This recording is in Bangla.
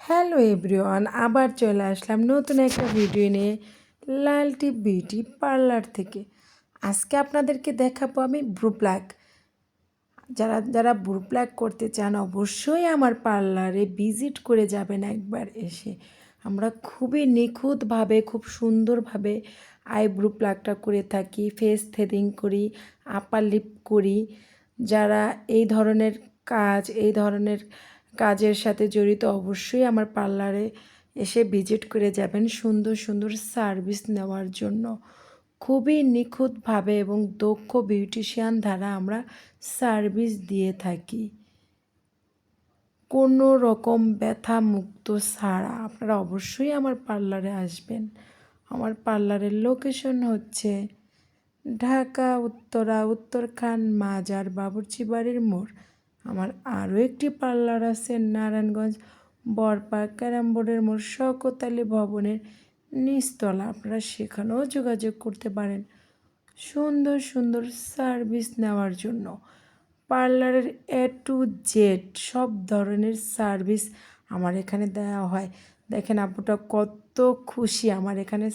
হ্যালো এভরিওয়ান, আবার চলে আসলাম নতুন একটা ভিডিও নিয়ে লালটি বিউটি পার্লার থেকে। আজকে আপনাদেরকে দেখাবো আমি ব্রু প্লাক যারা যারা ব্রু প্লাক করতে চান, অবশ্যই আমার পার্লারে ভিজিট করে যাবেন একবার এসে। আমরা খুবই নিখুঁতভাবে, খুব সুন্দরভাবে আইব্রু প্লাকটা করে থাকি, ফেস থ্রেডিং করি, আপার লিপ করি। যারা এই ধরনের কাজ, এই ধরনের কাজের সাথে জড়িত অবশ্যই আমার পার্লারে এসে ভিজিট করে যাবেন সুন্দর সুন্দর সার্ভিস নেওয়ার জন্য। খুবই নিখুঁতভাবে এবং দক্ষ বিউটিশিয়ান দ্বারা আমরা সার্ভিস দিয়ে থাকি। কোনো রকম ব্যথা মুক্ত ছাড়া আপনারা অবশ্যই আমার পার্লারে আসবেন। আমার পার্লারের লোকেশন হচ্ছে ঢাকা, উত্তরা, উত্তরখান, মাজার বাবুর্চি বাড়ির মোড়। আমার আরও একটি পার্লার আছে নারায়ণগঞ্জ বরপাক ক্যারাম বোর্ডের মোড় শকতালি ভবনের নিচতলা। আপনারা সেখানেও যোগাযোগ করতে পারেন সুন্দর সুন্দর সার্ভিস নেওয়ার জন্য। পার্লারের এ টু জেড সব ধরনের সার্ভিস আমার এখানে দেওয়া হয়। দেখেন আপুটা কত খুশি, আমার এখানে